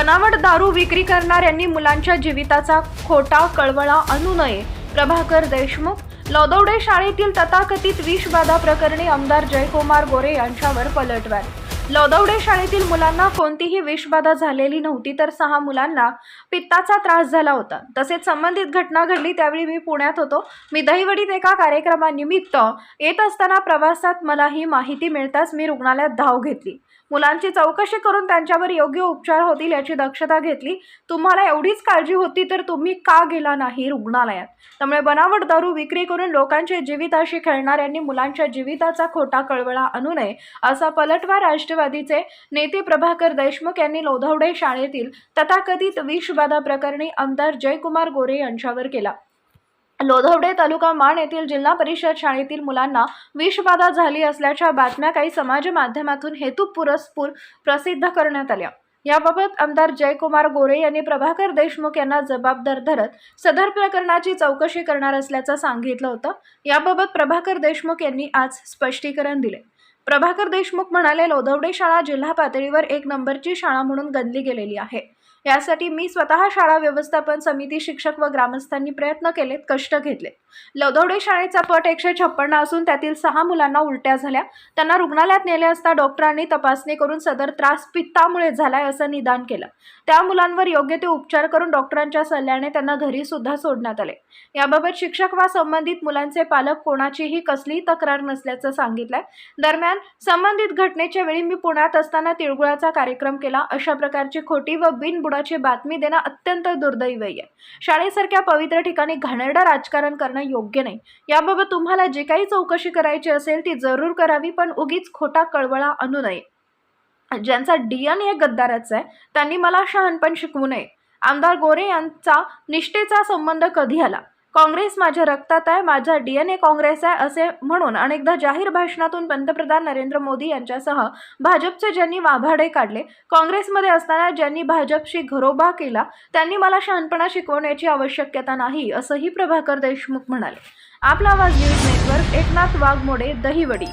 बनावट दारू विक्री करणाऱ्यांनी मुलांच्या जीविताचा खोटा कळवळा आणू नये. प्रभाकर देशमुख लौदवडे शाळेतील तथाकथित विषबाधा प्रकरणी आमदार जयकुमार गोरे यांच्यावर पलटवार लौदवडे शाळेतील मुलांना कोणतीही विषबाधा झालेली नव्हती तर सहा मुलांना पित्ताचा त्रास झाला होता. तसेच संबंधित घटना घडली त्यावेळी मी पुण्यात होतो. मी दहिवडीत एका कार्यक्रमानिमित्त येत असताना प्रवासात मला ही माहिती मिळताच मी रुग्णालयात धाव घेतली. मुलांची चौकशी करून त्यांच्यावर योग्य उपचार होतील याची दक्षता घेतली. तुम्हाला एवढीच काळजी होती तर तुम्ही का गेला नाही रुग्णालयात? त्यामुळे बनावट दारू विक्री करून लोकांच्या जीविताशी खेळणाऱ्यांनी मुलांच्या जीविताचा खोटा कळवळा आणू नये असा पलटवार राष्ट्रवादीचे नेते प्रभाकर देशमुख यांनी लोधवडे शाळेतील तथाकथित विषबाधा प्रकरणी आमदार जयकुमार गोरे यांच्यावर केला. लोधवडे तालुका माण येथील जिल्हा परिषद शाळेतील मुलांना विषबाधा झाली असल्याच्या बातम्या काही समाज माध्यमातून हेतुपुरस्पूर प्रसिद्ध करण्यात आल्या. याबाबत आमदार जयकुमार गोरे यांनी प्रभाकर देशमुख यांना जबाबदार धरत सदर प्रकरणाची चौकशी करणार असल्याचं सांगितलं होतं. याबाबत प्रभाकर देशमुख यांनी आज स्पष्टीकरण दिले. प्रभाकर देशमुख म्हणाले लोधवडे शाळा जिल्हा पातळीवर एक नंबरची शाळा म्हणून गणली गेलेली आहे. यासाठी मी स्वतः शाळा व्यवस्थापन समिती शिक्षक व ग्रामस्थांनी प्रयत्न केलेत कष्ट घेतले लवदवडे शाळेचा पट एकशे छप्पन्न असून त्यातील सहा मुलांना उलट्या झाल्या. त्यांना रुग्णालयात नेले असता डॉक्टरांनी तपासणी करून सदर त्रास पित्तामुळे झालाय असं निदान केलं. त्या मुलांवर योग्य ते उपचार करून डॉक्टरांच्या सल्ल्याने त्यांना घरी सुद्धा सोडण्यात आले. याबाबत शिक्षक वा संबंधित मुलांचे पालक कोणाचीही कसलीही तक्रार नसल्याचं सांगितलंय. दरम्यान संबंधित घटनेच्या वेळी मी पुण्यात असताना तिळगुळाचा कार्यक्रम केला. अशा प्रकारची खोटी व पुढाची बातमी देणं अत्यंत दुर्दैवी आहे. शाळेसारख्या पवित्र ठिकाणी घाणेरडं राजकारण करणं योग्य नाही. याबाबत तुम्हाला जे काही चौकशी करायची असेल ती जरूर करावी पण उगीच खोटा कळवळा आणू नये. ज्यांचा डीएनए गद्दाराचा आहे त्यांनी मला शहाणपण शिकवू नये. आमदार गोरे यांचा निष्ठेचा संबंध कधी आला? काँग्रेस माझ्या रक्तात आहे माझा डीएनए काँग्रेस आहे असे म्हणून अनेकदा जाहीर भाषणातून पंतप्रधान नरेंद्र मोदी यांच्यासह भाजपचे ज्यांनी वाभाडे काढले काँग्रेसमध्ये असताना ज्यांनी भाजपशी घरोबा केला त्यांनी मला शहाणपणा शिकवण्याची आवश्यकता नाही असंही प्रभाकर देशमुख म्हणाले. Aapla Awaaz news network Eknath Waghmode Dahiwadi.